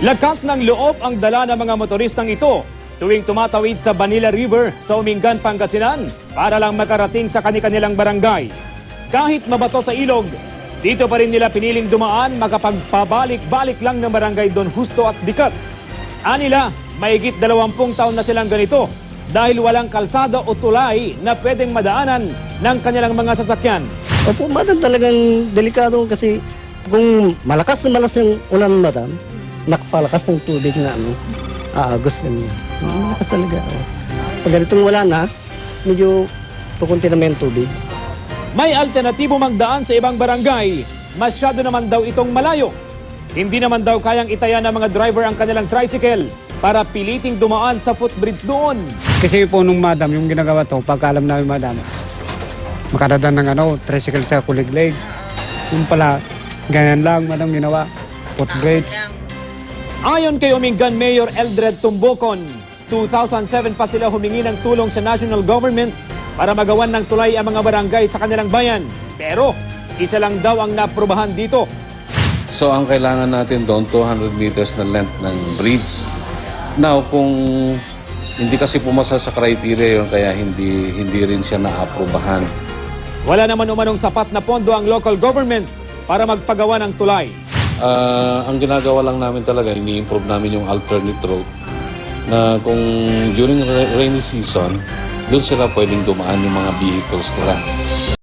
Lakas ng loob ang dala ng mga motoristang ito tuwing tumatawid sa Banila River sa Umingan, Pangasinan para lang makarating sa kanilang barangay. Kahit mabato sa ilog, dito pa rin nila piniling dumaan makapagpabalik-balik lang ng barangay Don Justo at Dikat. Anila, maigit dalawampung taon na silang ganito dahil walang kalsada o tulay na pwedeng madaanan ng kanilang mga sasakyan. Opo, madam, talagang delikado kasi kung malakas na malakas yung ulan, madam, nakapalakas ng tubig na ano, aagos kami. Malakas talaga. oh. Pag ganitong wala na, medyo tukunti naman yung tubig. May alternatibo magdaan sa ibang barangay. Masyado naman daw itong malayo. Hindi naman daw kayang itaya ng mga driver ang kanilang tricycle para piliting dumaan sa footbridge doon. Kasi po nung madam, yung ginagawa to, pagka alam namin madam, makadadaan ng ano, tricycle sa kuliglig. Yung pala, ganyan lang madam ginawa. Footbridge. Ayon kay Umingan Mayor Eldred Tumbokon, 2007 pa sila humingi ng tulong sa national government para magawan ng tulay ang mga barangay sa kanilang bayan. Pero isa lang daw ang naprobahan dito. So ang kailangan natin doon 200 meters na length ng bridge. Now kung hindi kasi pumasa sa criteria yun kaya hindi hindi rin siya naaprubahan. Wala naman umanong sapat na pondo ang local government para magpagawa ng tulay. Ah, ang ginagawa lang namin talaga, ini-improve namin yung alternate route na kung during ra- rainy season, doon sila pwedeng dumaan yung mga vehicles nila.